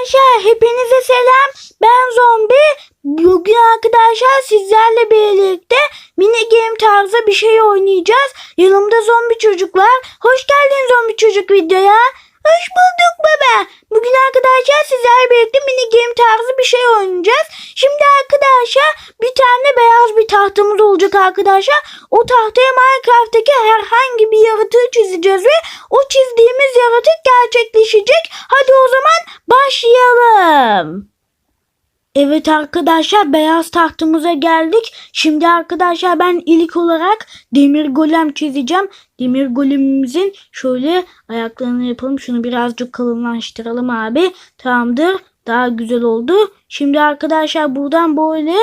Arkadaşlar hepinize selam. Ben Zombi. Bugün arkadaşlar sizlerle birlikte mini game tarzı bir şey oynayacağız. Yanımda zombi çocuk var. Hoş geldin zombi çocuk videoya. Hoş bulduk baba. Bugün arkadaşlar sizlerle birlikte mini game tarzı bir şey oynayacağız. Şimdi arkadaşlar bir tane beyaz bir tahtamız olacak arkadaşlar. O tahtaya Minecraft'taki herhangi bir yaratığı çizeceğiz ve o çizdiğimiz yaratık gerçekleşecek. Hadi o zaman başlayalım. Evet arkadaşlar beyaz tahtımıza geldik. Şimdi arkadaşlar ben ilk olarak demir golem çizeceğim. Demir golemimizin şöyle ayaklarını yapalım. Şunu birazcık kalınlaştıralım abi. Tamamdır. Daha güzel oldu. Şimdi arkadaşlar buradan böyle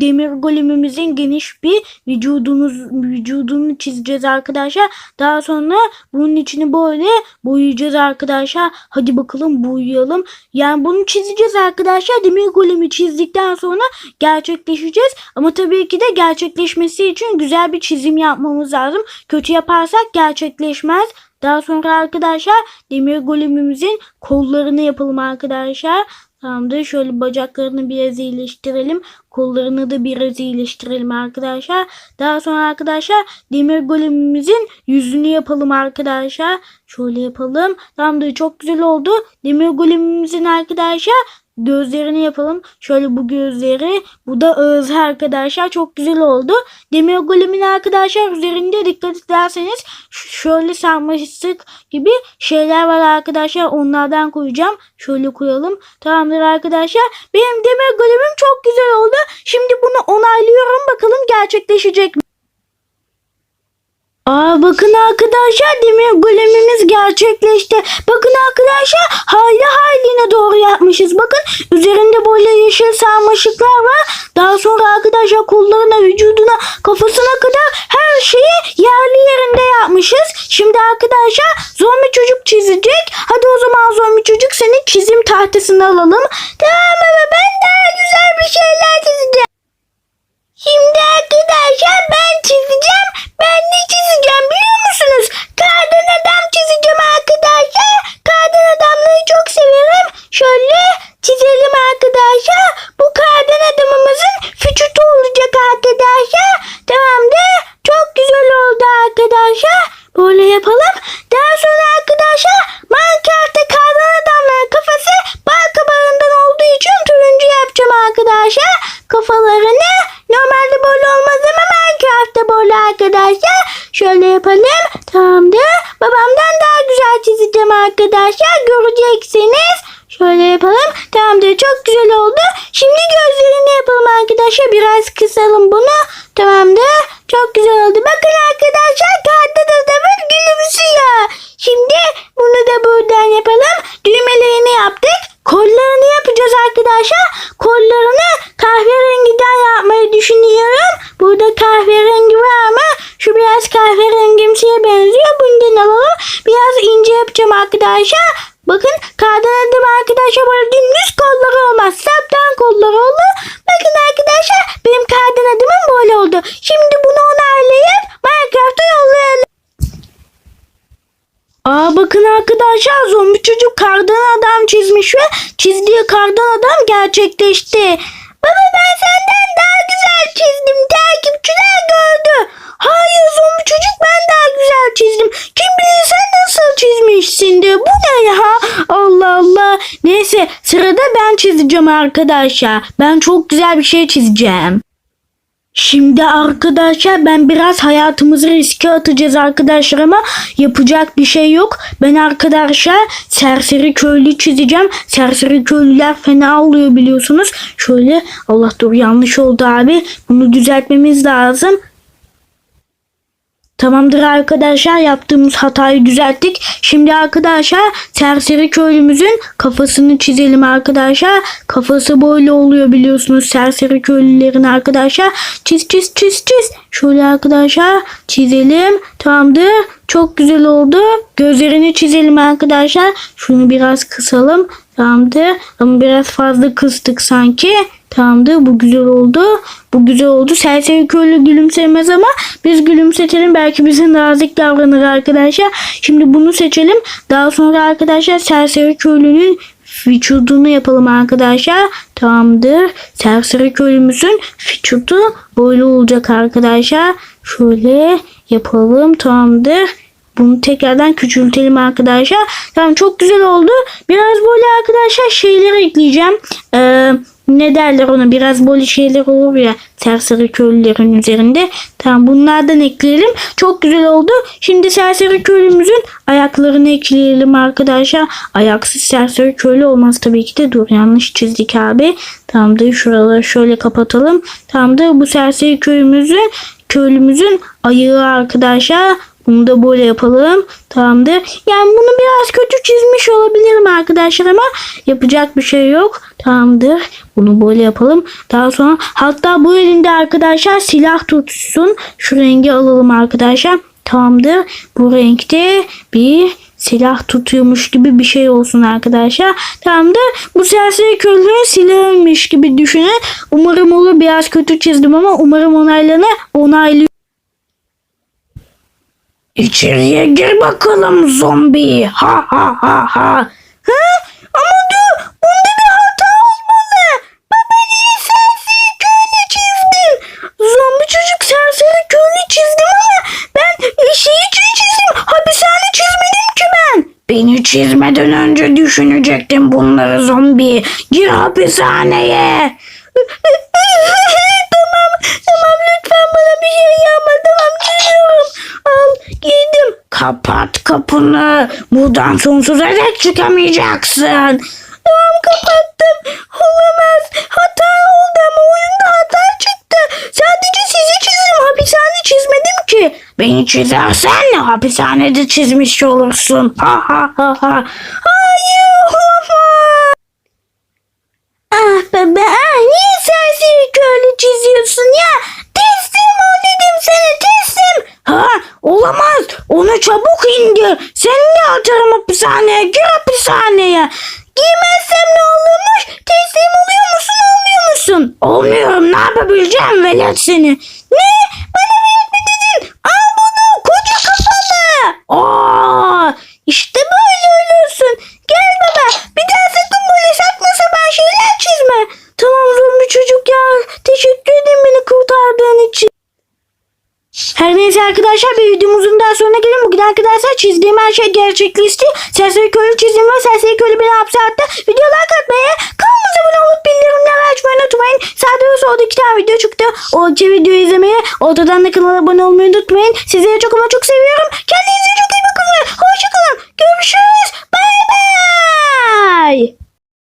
demir golemimizin geniş bir vücudumuz vücudunu çizeceğiz arkadaşlar. Daha sonra bunun içini böyle boyayacağız arkadaşlar. Hadi bakalım boyayalım. Yani bunu çizeceğiz arkadaşlar. Demir golemi çizdikten sonra gerçekleşeceğiz. Ama tabii ki de gerçekleşmesi için güzel bir çizim yapmamız lazım. Kötü yaparsak gerçekleşmez. Daha sonra arkadaşlar demir golemimizin kollarını yapalım arkadaşlar. Tamamdır. Şöyle bacaklarını biraz iyileştirelim. Kollarını da biraz iyileştirelim arkadaşlar. Daha sonra arkadaşlar demir golemimizin yüzünü yapalım arkadaşlar. Şöyle yapalım. Tamamdır. Çok güzel oldu. Demir golemimizin arkadaşlar gözlerini yapalım. Şöyle bu gözleri. Bu da ağzı arkadaşlar. Çok güzel oldu. Demir golemin arkadaşlar üzerinde dikkat ederseniz şöyle sarmaşık gibi şeyler var arkadaşlar. Onlardan koyacağım. Şöyle koyalım. Tamamdır arkadaşlar. Benim demir golemim çok güzel oldu. Şimdi bunu onaylıyorum. Bakalım gerçekleşecek mi? Aa bakın arkadaşlar demir golemimiz gerçekleşti. Bakın arkadaşlar hayli hayline doğru yapmışız. Bakın üzerinde böyle yeşil sarmaşıklar var. Daha sonra arkadaşlar kollarına, vücuduna, kafasına kadar her şeyi yerli yerinde yapmışız. Şimdi arkadaşlar zombi çocuk çizecek. Hadi o zaman zombi çocuk senin çizim tahtasını alalım. Tamam ama ben güzel bir şeyler çizeceğim. Şimdi arkadaşlar ben çizeceğim. Ben ne çizeceğim biliyor musunuz? Kardan adam çizeceğim arkadaşlar. Kardan adamları çok severim. Şöyle çizelim arkadaşlar. Bu kardan adamımızın vücudu olacak arkadaşlar. Tamamdır. Çok güzel oldu arkadaşlar. Böyle yapalım. Daha sonra arkadaşlar Minecraft'ta kardan adamların kafası bal kabağından olduğu için turuncu yapacağım arkadaşlar. Kafalarını normalde böyle olmaz ama Minecraft'ta böyle arkadaşlar. Şöyle yapalım. Tamamdır. Babamdan daha güzel çizeceğim arkadaşlar. Göreceksiniz. Şöyle yapalım. Tamamdır. Çok güzel oldu. Şimdi gözlerini yapalım arkadaşlar. Biraz kısalım bunu. Tamamdır. Çok güzel oldu. Bakın arkadaşlar kartta da adamın gülümsüyor. Şimdi bunu da buradan yapalım. Düğmelerini yaptık. Kollarını yapacağız arkadaşlar. Kollarını kahverengiden yapmayı düşünüyorum. Burada kahverengi var ama şu biraz kahverengimsiye benziyor. Bundan alalım. Biraz ince yapacağım arkadaşlar. Bakın kardan adım arkadaşlar böyle dümdüz kolları olmaz. Saptan kolları olur. Bakın arkadaşlar benim kardan adımım böyle oldu. Şimdi bunu onaylayıp Minecraft'a yollayalım. Aa bakın arkadaşlar zombi çocuk kardan çizmiş ve çizdiği kardan adam gerçekleşti. Baba ben senden daha güzel çizdim. Takipçiler gördü. Hayır zombi çocuk ben daha güzel çizdim. Kim bilir sen nasıl çizmişsindir. Bu ne ya? Allah Allah. Neyse sırada ben çizeceğim arkadaşlar. Ben çok güzel bir şey çizeceğim. Şimdi arkadaşlar ben biraz hayatımızı riske atacağız arkadaşlar ama yapacak bir şey yok. Ben arkadaşlar serseri köylü çizeceğim. Serseri köylüler fena oluyor biliyorsunuz. Şöyle Allah dur yanlış oldu abi. Bunu düzeltmemiz lazım. Tamamdır arkadaşlar yaptığımız hatayı düzelttik. Şimdi arkadaşlar serseri köylümüzün kafasını çizelim arkadaşlar. Kafası böyle oluyor biliyorsunuz serseri köylülerin arkadaşlar. Çiz çiz çiz çiz. Şöyle arkadaşlar çizelim. Tamamdır. Çok güzel oldu. Gözlerini çizelim arkadaşlar. Şunu biraz kısalım. Tamamdır. Ama biraz fazla kıstık sanki. Tamamdır. Bu güzel oldu. Bu güzel oldu. Serseri köylü gülümsemez ama biz gülümsetelim. Belki bize nazik davranır arkadaşlar. Şimdi bunu seçelim. Daha sonra arkadaşlar serseri köylünün vücudunu yapalım arkadaşlar. Tamamdır. Serseri köylümüzün vücudu böyle olacak arkadaşlar. Şöyle yapalım. Tamamdır. Bunu tekrardan küçültelim arkadaşlar. Tamam çok güzel oldu. Biraz böyle arkadaşlar şeyleri ekleyeceğim. Ee, ne derler ona biraz böyle şeyler olur ya serseri köylülerin üzerinde. Tamam bunlardan ekleyelim. Çok güzel oldu. Şimdi serseri köylümüzün ayaklarını ekleyelim arkadaşlar. Ayaksız serseri köylü olmaz tabii ki de. Dur yanlış çizdik abi. Tamamdır şuraları şöyle kapatalım. Tamamdır bu serseri köyümüzün köylümüzün ayağı arkadaşlar. Bunu da böyle yapalım. Tamamdır. Yani bunu biraz kötü çizmiş olabilirim arkadaşlar ama yapacak bir şey yok. Tamamdır. Bunu böyle yapalım. Daha sonra hatta bu elinde arkadaşlar silah tutsun. Şu rengi alalım arkadaşlar. Tamamdır. Bu renkte bir silah tutuyormuş gibi bir şey olsun arkadaşlar. Tamamdır. Bu serseri köylünün silahıymış gibi düşünün. Umarım olur. Biraz kötü çizdim ama umarım onaylanır. Onaylıyor. İçeriye gir bakalım zombi. Ha ha ha ha. Ha? Ama dur. Bunda bir hata olmalı. Baba niye serseri köylü çizdin? Zombi çocuk serseri köylü çizdim ama ben şeyi çizdim. Hapishane çizmedim ki ben. Beni çizmeden önce düşünecektim bunları zombi. Gir hapishaneye. Kapat kapını. Buradan sonsuza dek çıkamayacaksın. Tamam kapattım. Olamaz. Hata oldu ama oyunda hata çıktı. Sadece sizi çizdim. Hapishane çizmedim ki. Beni çizersen hapishanede çizmiş olursun. Ha ha ha ha. Hayır olamaz. Ah baba ah, niye serseri köylü çiziyorsun ya? Teslim ol dedim sana teslim. Ha olamaz onu çabuk indir. Seni atarım hapishaneye gir hapishaneye. Giymezsem ne olurmuş? Teslim oluyor musun olmuyor musun? Olmuyorum ne yapabileceğim velet seni. Ne? Bana velet mi dedin? Al bunu koca kafanı. Aa, işte böyle ölürsün. Gel baba bir daha sakın böyle saçma sapan şeyler çizme. Tamam zombi çocuk ya. Teşekkür ederim beni kurtardığın için. Her neyse arkadaşlar bir videomuzun daha sonuna gelin. Bugün arkadaşlar çizdiğim her şey gerçekleşti. Serseri köylü çizdim ve serseri köylü beni hapse attı. Videolar katmayı, video çıktı. O iki videoyu izlemeyi, ortadan da kanala abone olmayı unutmayın. Sizleri çok ama çok seviyorum. Kendinize çok